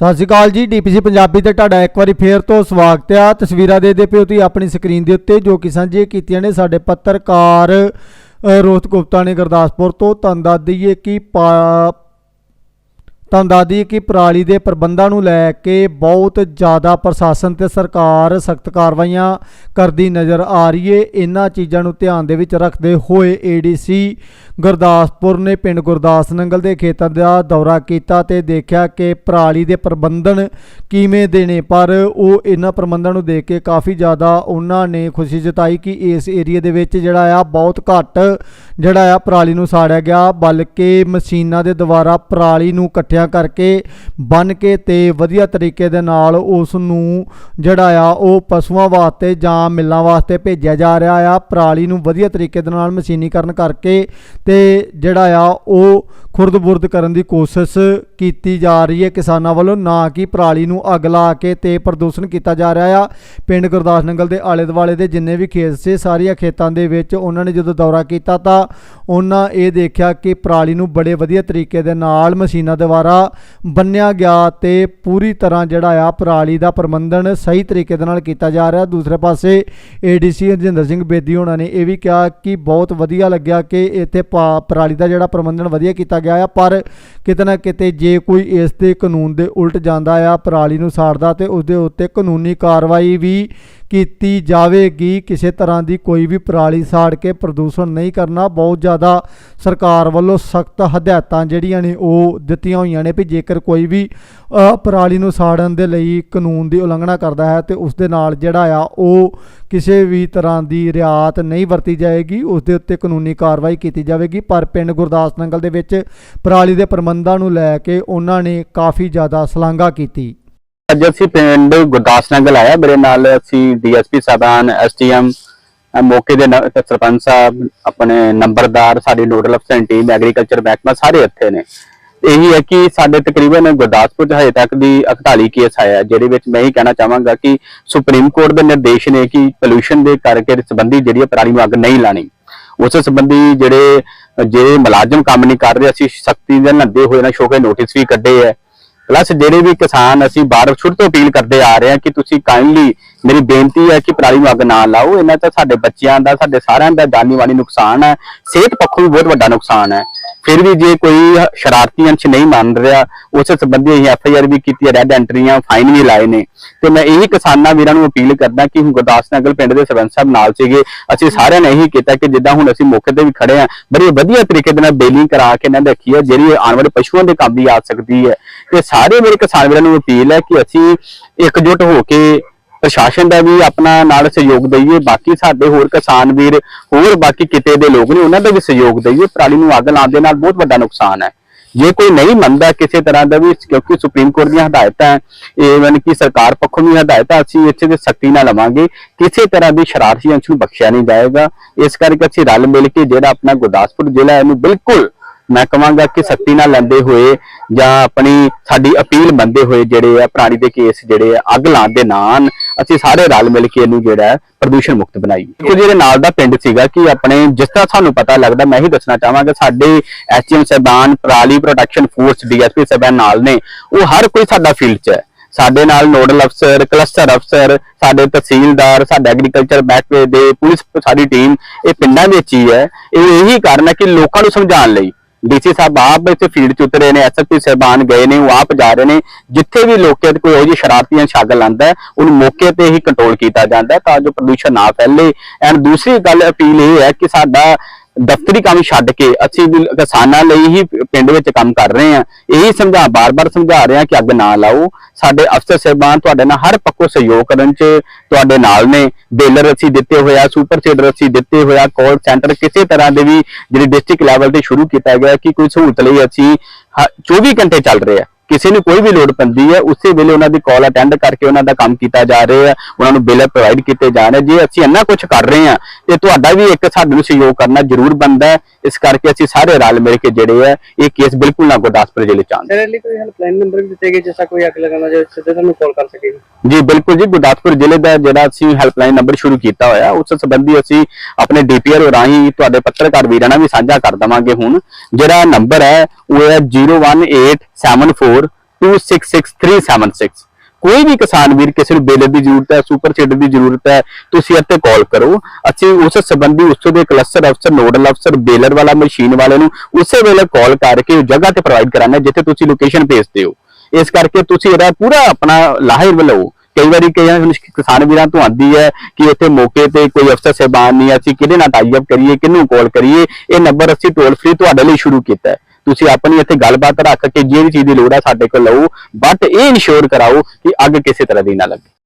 ਸਤਿ ਸ਼੍ਰੀ ਅਕਾਲ ਜੀ, ਡੀਪੀਸੀ ਪੰਜਾਬੀ ਤੇ ਤੁਹਾਡਾ ਇੱਕ ਵਾਰੀ ਫੇਰ ਤੋਂ ਸਵਾਗਤ ਆ ਤਸਵੀਰਾਂ ਦੇ ਦੇ ਪਿਓ ਤੁਸੀਂ ਆਪਣੀ ਸਕਰੀਨ ਦੇ ਉੱਤੇ, ਜੋ ਕਿ ਸਾਂਝੇ ਕੀਤੀਆਂ ਨੇ ਸਾਡੇ ਪੱਤਰਕਾਰ ਰੋਹਤ ਗੁਪਤਾ ਨੇ ਗੁਰਦਾਸਪੁਰ ਤੋਂ। ਤੁਹਾਨੂੰ ਦੱਸ ਦਈਏ ਕਿ ਪਾ- ਤੁਹਾਨੂੰ ਦੱਸ ਦਈਏ ਕਿ ਪਰਾਲੀ ਦੇ ਪ੍ਰਬੰਧਾਂ ਨੂੰ ਲੈ ਕੇ ਬਹੁਤ ਜ਼ਿਆਦਾ ਪ੍ਰਸ਼ਾਸਨ ਤੇ ਸਰਕਾਰ ਸਖਤ ਕਾਰਵਾਈਆਂ ਕਰਦੀ ਨਜ਼ਰ ਆ ਰਹੀ ਏ ਇਹਨਾਂ ਚੀਜ਼ਾਂ ਨੂੰ ਧਿਆਨ ਦੇ ਵਿੱਚ ਰੱਖਦੇ ਹੋਏ ਏਡੀਸੀ ਗੁਰਦਾਸਪੁਰ ਨੇ ਪਿੰਡ ਗੁਰਦਾਸ ਨੰਗਲ ਦੇ ਖੇਤਾਂ ਦਾ ਦੌਰਾ ਕੀਤਾ ਤੇ ਦੇਖਿਆ ਕਿ ਪਰਾਲੀ ਦੇ ਪ੍ਰਬੰਧਨ ਕਿਵੇਂ ਦੇ ਨੇ ਪਰ ਉਹ ਇਹਨਾਂ ਪ੍ਰਬੰਧਾਂ ਨੂੰ ਦੇਖ ਕੇ ਕਾਫੀ ਜ਼ਿਆਦਾ ਉਹਨਾਂ ਨੇ ਖੁਸ਼ੀ ਜਤਾਈ ਕਿ ਇਸ ਏਰੀਆ ਦੇ ਵਿੱਚ ਜਿਹੜਾ ਆ ਬਹੁਤ ਘੱਟ ਜਿਹੜਾ ਆ ਪਰਾਲੀ ਨੂੰ ਸਾੜਿਆ ਗਿਆ, ਬਲਕਿ ਮਸ਼ੀਨਾਂ ਦੇ ਦੁਆਰਾ ਪਰਾਲੀ ਨੂੰ ਇਕੱਠੇ ਇਕੱਠਿਆਂ ਕਰਕੇ ਬੰਨ ਕੇ ਤੇ ਵਧੀਆ ਤਰੀਕੇ ਦੇ ਨਾਲ ਉਸ ਨੂੰ ਜਿਹੜਾ ਆ, ਉਹ ਪਸ਼ੂਆਂ ਵਾਸਤੇ ਜਾਂ ਮਿੱਲਾਂ ਵਾਸਤੇ ਭੇਜਿਆ ਜਾ ਰਿਹਾ ਆ। ਪਰਾਲੀ ਨੂੰ ਵਧੀਆ ਤਰੀਕੇ ਦੇ ਨਾਲ ਮਸ਼ੀਨੀਕਰਨ ਕਰਕੇ ਤੇ ਜਿਹੜਾ ਆ, ਉਹ ਖੁਰਦ-ਬੁਰਦ ਕਰਨ ਦੀ ਕੋਸ਼ਿਸ਼ ਕੀਤੀ ਜਾ ਰਹੀ ਹੈ। ਕਿਸਾਨਾਂ ਵੱਲੋਂ ਨਾ ਕਿ ਪਰਾਲੀ ਨੂੰ ਅੱਗ ਲਾ ਕੇ ਤੇ ਪ੍ਰਦੂਸ਼ਣ ਕੀਤਾ ਜਾ ਰਿਹਾ ਆ। ਪਿੰਡ ਗੁਰਦਾਸ ਨੰਗਲ ਦੇ ਆਲੇ ਦੁਆਲੇ ਦੇ ਜਿੰਨੇ ਵੀ ਖੇਤ ਸੀ, ਸਾਰੀਆਂ ਖੇਤਾਂ ਦੇ ਵਿੱਚ ਉਹਨਾਂ ਨੇ ਜਦੋਂ ਦੌਰਾ ਕੀਤਾ ਤਾਂ ਉਹਨਾਂ ਇਹ ਦੇਖਿਆ ਕਿ ਪਰਾਲੀ ਨੂੰ ਬੜੇ ਵਧੀਆ ਤਰੀਕੇ ਦੇ ਨਾਲ ਮਸ਼ੀਨਾਂ ਦੁਆਰਾ ਬੰਨਿਆ ਗਿਆ ਤੇ ਪੂਰੀ ਤਰ੍ਹਾਂ ਜਿਹੜਾ ਆ ਪਰਾਲੀ ਦਾ ਪ੍ਰਬੰਧਨ ਸਹੀ ਤਰੀਕੇ ਦੇ ਨਾਲ ਕੀਤਾ ਜਾ ਰਿਹਾ। ਦੂਸਰੇ ਪਾਸੇ ਏਡੀਸੀ ਹਰਜਿੰਦਰ ਸਿੰਘ ਬੇਦੀ ਹੋਣਾ ਨੇ ਇਹ ਵੀ ਕਿਹਾ ਕਿ ਬਹੁਤ ਵਧੀਆ ਲੱਗਿਆ ਕਿ ਇੱਥੇ ਪਾ- ਪਰਾਲੀ ਦਾ ਜਿਹੜਾ ਪ੍ਰਬੰਧਨ ਵਧੀਆ ਕੀਤਾ ਗਿਆ ਆ, ਪਰ ਕਿਤੇ ਨਾ ਕਿਤੇ ਜੇ ਕੋਈ ਇਸ ਦੇ ਕਾਨੂੰਨ ਦੇ ਉਲਟ ਜਾਂਦਾ ਆ, ਪਰਾਲੀ ਨੂੰ ਸਾੜਦਾ ਤੇ ਉਸ ਦੇ ਉੱਤੇ ਕਾਨੂੰਨੀ ਕਾਰਵਾਈ ਵੀ ਕੀਤੀ ਜਾਵੇਗੀ, ਕਿਸੇ ਤਰ੍ਹਾਂ ਦੀ ਕੋਈ ਵੀ ਪਰਾਲੀ ਸਾੜ ਕੇ ਪ੍ਰਦੂਸ਼ਣ ਨਹੀਂ ਕਰਨਾ। ਬਹੁਤ ਜ਼ਿਆਦਾ ਸਰਕਾਰ ਵੱਲੋਂ ਸਖਤ ਹਦਾਇਤਾਂ ਜਿਹੜੀਆਂ ਨੇ ਉਹ ਦਿੱਤੀਆਂ ਹੋਈਆਂ ਨੇ ਵੀ ਜੇਕਰ ਕੋਈ ਵੀ ਪਰਾਲੀ ਨੂੰ ਸਾੜਨ ਦੇ ਲਈ ਕਾਨੂੰਨ ਦੀ ਉਲੰਘਣਾ ਕਰਦਾ ਹੈ ਤੇ ਉਸ ਦੇ ਨਾਲ ਜਿਹੜਾ ਆ, ਉਹ ਕਿਸੇ ਵੀ ਤਰ੍ਹਾਂ ਦੀ ਰਿਆਤ ਨਹੀਂ ਵਰਤੀ ਜਾਏਗੀ। ਉਸ ਦੇ ਉੱਤੇ ਕਾਨੂੰਨੀ ਕਾਰਵਾਈ ਕੀਤੀ ਜਾਵੇਗੀ। ਪਰ ਪਿੰਡ ਗੁਰਦਾਸ ਨੰਗਲ ਦੇ ਵਿੱਚ ਪਰਾਲੀ ਦੇ ਪ੍ਰਬੰਧਾਂ ਨੂੰ ਲੈ ਕੇ ਉਹਨਾਂ ਨੇ ਕਾਫੀ ਜ਼ਿਆਦਾ ਸ਼ਲਾਘਾ ਕੀਤੀ। ਅੱਜ ਅਸੀਂ ਪਿੰਡ ਗੁਰਦਾਸ ਨਗਰ ਆਇਆ ਮੇਰੇ ਨਾਲ ਅਸੀਂ ਡੀਐਸਪੀ ਸਾਹਿਬਾਨ ਐਸਟੀਐਮ ਮੌਕੇ ਦੇ ਸਰਪੰਚ ਸਾਹਿਬ, ਆਪਣੇ ਨੰਬਰਦਾਰ, ਸਾਡੀ ਨੋਡਲ ਅਫਸਰ ਟੀਮ ਐਗਰੀਕਲਚਰ ਮਹਿਕਮਾ ਸਾਰੇ ਇੱਥੇ ਨੇ। ਇਹੀ ਹੈ ਕਿ ਸਾਡੇ ਤਕਰੀਬਨ ਗੁਰਦਾਸਪੁਰ 'ਚ ਹਜੇ ਤੱਕ ਦੀ 48 ਕੇਸ ਆਇਆ ਜਿਹਦੇ ਵਿੱਚ ਮੈਂ ਹੀ ਕਹਿਣਾ ਚਾਹਾਂਗਾ ਕਿ ਸੁਪਰੀਮ ਕੋਰਟ ਦੇ ਨਿਰਦੇਸ਼ ਨੇ ਕਿ ਪੋਲੂਸ਼ਨ ਦੇ ਕਰਕੇ ਸੰਬੰਧੀ ਜਿਹੜੀ ਪਰਾਲੀ ਨੂੰ ਅੱਗ ਨਹੀਂ ਲਾਣੀ। ਉਸ ਸੰਬੰਧੀ ਜਿਹੜੇ ਜਿਹੜੇ ਮੁਲਾਜ਼ਮ ਕੰਮ ਨਹੀਂ ਕਰ ਰਹੇ, ਅਸੀਂ ਸਖਤੀ ਦੇ ਨੰਦੇ ਹੋਏ ਨਾ, ਸ਼ੋਕੇ ਨੋਟਿਸ ਵੀ ਕੱਢੇ ਹੈ ਪਲੱਸ ਜਿਹੜੇ ਵੀ ਕਿਸਾਨ ਅਸੀਂ ਬਾਹਰ ਸ਼ੁਰੂ ਤੋਂ ਅਪੀਲ ਕਰਦੇ ਆ ਰਹੇ ਹਾਂ ਕਿ ਤੁਸੀਂ ਕਾਈਂਡਲੀ ਮੇਰੀ ਬੇਨਤੀ ਹੈ ਕਿ ਪਰਾਲੀ ਨੂੰ ਅੱਗ ਨਾ ਲਾਓ। ਇਹਨਾਂ ਤਾਂ ਸਾਡੇ ਬੱਚਿਆਂ ਦਾ, ਸਾਡੇ ਸਾਰਿਆਂ ਦਾ ਜਾਨੀ ਮਾਨੀ ਨੁਕਸਾਨ ਹੈ। ਸਿਹਤ ਪੱਖੋਂ ਵੀ ਬਹੁਤ ਵੱਡਾ ਨੁਕਸਾਨ ਹੈ। ਫਿਰ ਵੀ ਜੇ ਕੋਈ ਸ਼ਰਾਰਤੀ ਅੰਸ਼ ਨਹੀਂ ਮੰਨ ਰਿਹਾ, ਉਸ ਸੰਬੰਧੀ ਅਸੀਂ ਐਫ ਆਈ ਆਰ ਵੀ ਕੀਤੀ ਹੈ ਰੈੱਡ ਐਂਟਰੀਆਂ ਫਾਈਨ ਵੀ ਲਾਏ ਨੇ। ਤੇ ਮੈਂ ਇਹੀ ਕਿਸਾਨਾਂ ਵੀਰਾਂ ਨੂੰ ਅਪੀਲ ਕਰਦਾ ਕਿ ਹੁਣ ਗੁਰਦਾਸ ਨਗਰ ਪਿੰਡ ਦੇ ਸਰਪੰਚ ਸਾਹਿਬ ਨਾਲ ਸੀਗੇ, ਅਸੀਂ ਸਾਰਿਆਂ ਨੇ ਇਹੀ ਕੀਤਾ ਕਿ ਜਿੱਦਾਂ ਹੁਣ ਅਸੀਂ ਮੌਕੇ ਤੇ ਵੀ ਖੜੇ ਆ ਬੜੀ ਵਧੀਆ ਤਰੀਕੇ ਦੇ ਨਾਲ ਬੇਲਿੰਗ ਕਰਾ ਕੇ ਇਹਨਾਂ ਨੇ ਰੱਖੀ ਹੈ, ਜਿਹੜੀ ਆਉਣ ਵਾਲੇ ਪਸ਼ੂਆਂ ਦੇ ਕੰਮ ਵੀ ਆ ਸਕਦੀ ਹੈ। ਤੇ ਸਾਰੇ ਮੇਰੇ ਕਿਸਾਨ ਵੀਰਾਂ ਨੂੰ ਅਪੀਲ ਹੈ ਕਿ ਅਸੀਂ ਇਕਜੁੱਟ ਹੋ ਕੇ ਪ੍ਰਸ਼ਾਸਨ ਦਾ ਵੀ ਆਪਣਾ ਨਾਲ ਸਹਿਯੋਗ ਦਈਏ ਬਾਕੀ ਸਾਡੇ ਹੋਰ ਕਿਸਾਨ ਵੀਰ ਹੋਰ ਬਾਕੀ ਕਿਤੇ ਦੇ ਲੋਕ ਨੇ ਉਹਨਾਂ ਦਾ ਵੀ ਸਹਿਯੋਗ ਦਈਏ ਪਰਾਲੀ ਨੂੰ ਅੱਗ ਲਾਉਣ ਦੇ ਨਾਲ ਬਹੁਤ ਵੱਡਾ ਨੁਕਸਾਨ ਹੈ। ਜੇ ਕੋਈ ਨਹੀਂ ਮੰਨਦਾ ਕਿਸੇ ਤਰ੍ਹਾਂ ਦਾ ਵੀ ਕਿਉਂਕਿ ਸੁਪਰੀਮ ਕੋਰਟ ਦੀਆਂ ਹਦਾਇਤਾਂ ਹੈ, ਇਹ ਮਨ ਕਿ ਸਰਕਾਰ ਪੱਖੋਂ ਵੀ ਹਦਾਇਤਾਂ ਅਸੀਂ ਇੱਥੇ ਦੇ ਸਖਤੀ ਨਾਲ ਲਵਾਂਗੇ ਕਿਸੇ ਤਰ੍ਹਾਂ ਦੀ ਸ਼ਰਾਰਤੀ ਅੰਸ਼ ਨੂੰ ਬਖਸ਼ਿਆ ਨਹੀਂ ਜਾਏਗਾ। ਇਸ ਕਰਕੇ ਅਸੀਂ ਰਲ ਮਿਲ ਕੇ ਜਿਹੜਾ ਆਪਣਾ ਗੁਰਦਾਸਪੁਰ ਜ਼ਿਲ੍ਹਾ ਇਹਨੂੰ ਬਿਲਕੁਲ ਮੈਂ ਕਹਾਂਗਾ ਕਿ ਸਖਤੀ ਨਾਲ ਲੈਂਦੇ ਹੋਏ ਜਾਂ ਆਪਣੀ ਸਾਡੀ ਅਪੀਲ ਮੰਨਦੇ ਹੋਏ ਜਿਹੜੇ ਆ ਪ੍ਰਾਣੀ ਦੇ ਕੇਸ ਜਿਹੜੇ ਆ ਅੱਗ ਲਾਉਣ ਦੇ ਨਾਨ, ਅਸੀਂ ਸਾਰੇ ਰਲ ਮਿਲ ਕੇ ਇਹਨੂੰ ਜਿਹੜਾ ਪ੍ਰਦੂਸ਼ਣ ਮੁਕਤ ਬਣਾਈਏ। ਕਿ ਜਿਹੜੇ ਨਾਲ ਦਾ ਪਿੰਡ ਸੀਗਾ ਕਿ ਆਪਣੇ ਜਿਸ ਤਰ੍ਹਾਂ ਸਾਨੂੰ ਪਤਾ ਲੱਗਦਾ, ਮੈਂ ਹੀ ਦੱਸਣਾ ਚਾਹਾਂਗਾ, ਸਾਡੇ ਐਸਟੀਐਮ ਸਾਹਿਬਾਨ ਪਰਾਲੀ ਪ੍ਰੋਟੈਕਸ਼ਨ ਫੋਰਸ, ਡੀਐਸਪੀ ਸਾਹਿਬਾਨ ਨਾਲ ਨੇ। ਉਹ ਹਰ ਕੋਈ ਸਾਡਾ ਫੀਲਡ 'ਚ ਹੈ। ਸਾਡੇ ਨਾਲ ਨੋਡਲ ਅਫਸਰ, ਕਲਸਟਰ ਅਫਸਰ, ਸਾਡੇ ਤਹਿਸੀਲਦਾਰ, ਸਾਡੇ ਐਗਰੀਕਲਚਰ ਮਹਿਕਮੇ ਦੇ ਪੁਲਿਸ ਸਾਡੀ ਟੀਮ, ਇਹ ਪਿੰਡਾਂ ਵਿੱਚ ਹੀ ਹੈ। ਇਹ ਇਹੀ ਕਾਰਨ ਹੈ ਕਿ ਲੋਕਾਂ ਨੂੰ ਸਮਝਾਉਣ ਲਈ ਡੀਸੀ ਸਾਹਿਬ ਆਪ ਇੱਥੇ ਫੀਲਡ 'ਚ ਉਤਰੇ ਨੇ ਐਸਐਸਪੀ ਸਾਹਿਬਾਨ ਗਏ ਨੇ, ਉਹ ਆਪ ਜਾ ਰਹੇ ਨੇ। ਜਿੱਥੇ ਵੀ ਲੋਕਾਂ ਤੇ ਕੋਈ ਉਹ ਜਿਹੀ ਸ਼ਰਾਰਤੀਆਂ ਛੱਗ ਲਾਂਦਾ, ਉਹਨੂੰ ਮੌਕੇ ਤੇ ਹੀ ਕੰਟਰੋਲ ਕੀਤਾ ਜਾਂਦਾ ਤਾਂ ਜੋ ਪ੍ਰਦੂਸ਼ਣ ਨਾ ਫੈਲੇ। ਐਂਡ ਦੂਸਰੀ ਗੱਲ ਅਪੀਲ ਇਹ ਹੈ ਕਿ ਸਾਡਾ ਦਫ਼ਤਰੀ ਕੰਮ ਛੱਡ ਕੇ ਅਸੀਂ ਕਿਸਾਨਾਂ ਲਈ ਹੀ ਪਿੰਡ ਵਿੱਚ ਕੰਮ ਕਰ ਰਹੇ ਹਾਂ। ਇਹੀ ਸਮਝਾ, ਬਾਰ-ਬਾਰ ਸਮਝਾ ਰਹੇ ਹਾਂ ਕਿ ਅੱਗ ਨਾ ਲਾਓ। ਸਾਡੇ ਅਫਸਰ ਸਾਹਿਬਾਨ ਤੁਹਾਡੇ ਨਾਲ ਹਰ ਪੱਖੋਂ ਸਹਿਯੋਗ ਕਰਨ 'ਚ ਤੁਹਾਡੇ ਨਾਲ ਨੇ। ਬੇਲਰ ਅਸੀਂ ਦਿੱਤੇ ਹੋਇਆ ਸੁਪਰ ਸੀਡਰ ਅਸੀਂ ਦਿੱਤੇ ਹੋਇਆ ਕਾਲ ਸੈਂਟਰ ਕਿਸੇ ਤਰ੍ਹਾਂ ਦੇ ਵੀ ਜਿਹੜੀ ਡਿਸਟ੍ਰਿਕਟ ਲੈਵਲ ਤੇ ਸ਼ੁਰੂ ਕੀਤਾ ਗਿਆ ਕਿ ਕੋਈ ਸਹੂਲਤ ਲਈ ਅਸੀਂ ਹ- 24 ਘੰਟੇ ਚੱਲ ਰਹੇ ਆ। ਕਿਸੇ ਨੂੰ ਕੋਈ ਵੀ ਲੋੜ ਪੈਂਦੀ ਹੈ ਉਸੇ ਵੇਲੇ ਉਹਨਾਂ ਦੀ ਕਾਲ ਅਟੈਂਡ ਕਰਕੇ ਉਹਨਾਂ ਦਾ ਕੰਮ ਕੀਤਾ ਜਾ ਰਿਹਾ ਹੈ ਉਹਨਾਂ ਨੂੰ ਬਿੱਲ ਪ੍ਰੋਵਾਈਡ ਕੀਤੇ ਜਾ ਰਹੇ ਜੇ ਅਸੀਂ ਇੰਨਾ ਕੁਝ ਕਰ ਰਹੇ ਹਾਂ ਤੇ ਤੁਹਾਡਾ ਵੀ ਇੱਕ ਸਾਡੇ ਨੂੰ ਸਹਿਯੋਗ ਕਰਨਾ ਜ਼ਰੂਰ ਬਣਦਾ ਹੈ। ਇਸ ਕਰਕੇ ਅਸੀਂ ਸਾਰੇ ਰਲ ਮਿਲ ਕੇ ਜਿਹੜੇ ਆ ਇਹ ਕੇਸ ਬਿਲਕੁਲ ਨਾ ਗੁਰਦਾਸਪੁਰ ਜ਼ਿਲ੍ਹੇ ਚ ਤੇਰੇ ਲਈ ਕੋਈ ਹੈਲਪਲਾਈਨ ਨੰਬਰ ਵੀ ਦਿੱਤੇ ਗਏ ਜਿਸ ਕੋਈ ਅੱਗ ਲਗਾਉਣਾ ਜੋ ਸਿੱਧੇ ਤੁਹਾਨੂੰ ਕਾਲ ਕਰ ਸਕੇ ਜੀ? ਬਿਲਕੁਲ ਜੀ ਗੁਰਦਾਸਪੁਰ ਜ਼ਿਲ੍ਹੇ ਦਾ ਜਿਹੜਾ ਅਸੀਂ ਹੈਲਪਲਾਈਨ ਨੰਬਰ ਸ਼ੁਰੂ ਕੀਤਾ ਹੋਇਆ ਉਸ ਸੰਬੰਧੀ ਅਸੀਂ ਆਪਣੇ ਡੀਪੀਆਰ ਰਾਹੀਂ ਤੁਹਾਡੇ ਪੱਤਰਕਾਰ ਵੀਰਾਂ ਨਾਲ ਵੀ ਸਾਂਝਾ ਕਰ ਦਵਾਂਗੇ ਹੁਣ। ਜਿਹੜਾ ਨੰਬਰ ਹੈ ਉਹ ਹੈ 01874 266376 ਕੋਈ ਵੀ ਕਿਸਾਨ ਵੀਰ, ਕਿਸੇ ਨੂੰ ਬੇਲਰ ਦੀ ਜ਼ਰੂਰਤ ਹੈ, ਸੁਪਰ ਸੀਡਰ ਦੀ ਜ਼ਰੂਰਤ ਹੈ, ਤੁਸੀਂ ਇੱਥੇ ਕਾਲ ਕਰੋ। ਅਸੀਂ ਉਸ ਸੰਬੰਧੀ ਉਸ ਦੇ ਕਲਸਟਰ ਅਫਸਰ ਨੋਡਲ ਅਫਸਰ ਬੇਲਰ ਵਾਲਾ ਮਸ਼ੀਨ ਵਾਲੇ ਨੂੰ ਉਸੇ ਵੇਲੇ ਕਾਲ ਕਰਕੇ ਉਹ ਜਗ੍ਹਾ ਤੇ ਪ੍ਰੋਵਾਈਡ ਕਰਾਂਗੇ, ਜਿੱਥੇ ਤੁਸੀਂ ਲੋਕੇਸ਼ਨ ਭੇਜਦੇ ਹੋ। ਇਸ ਕਰਕੇ ਤੁਸੀਂ ਇਹਦਾ ਪੂਰਾ ਆਪਣਾ ਲਾਹਰ ਲਓ। ਕਈ ਵਾਰੀ ਕਈ ਕਿਸਾਨ ਵੀਰਾਂ ਤੋਂ ਆਂਦੀ ਹੈ ਕਿ ਇੱਥੇ ਮੌਕੇ ਤੇ ਕੋਈ ਅਫਸਰ ਸਹਿਬਾਨ ਨਹੀਂ ਅਸੀਂ ਕਿਹਦੇ ਨਾਲ ਟਾਈ ਅਪ ਕਰੀਏ, ਕਿਹਨੂੰ ਕਾਲ ਕਰੀਏ, ਇਹ ਨੰਬਰ ਅਸੀਂ ਟੋਲ ਫ੍ਰੀ ਤੁਹਾਡੇ ਲਈ ਸ਼ੁਰੂ ਕੀਤਾ ਹੈ। ਤੁਸੀਂ ਆਪਣੀ ਇੱਥੇ ਗੱਲਬਾਤ ਰੱਖ ਕੇ ਜਿਹੜੀ ਚੀਜ਼ ਦੀ ਲੋੜ ਆ ਸਾਡੇ ਕੋਲ ਲਓ ਬਟ ਇਹ ਇਨਸ਼ੋਰ ਕਰਾਓ ਕਿ ਅੱਗ ਕਿਸੇ ਤਰ੍ਹਾਂ ਦੀ ਨਾ ਲੱਗੇ।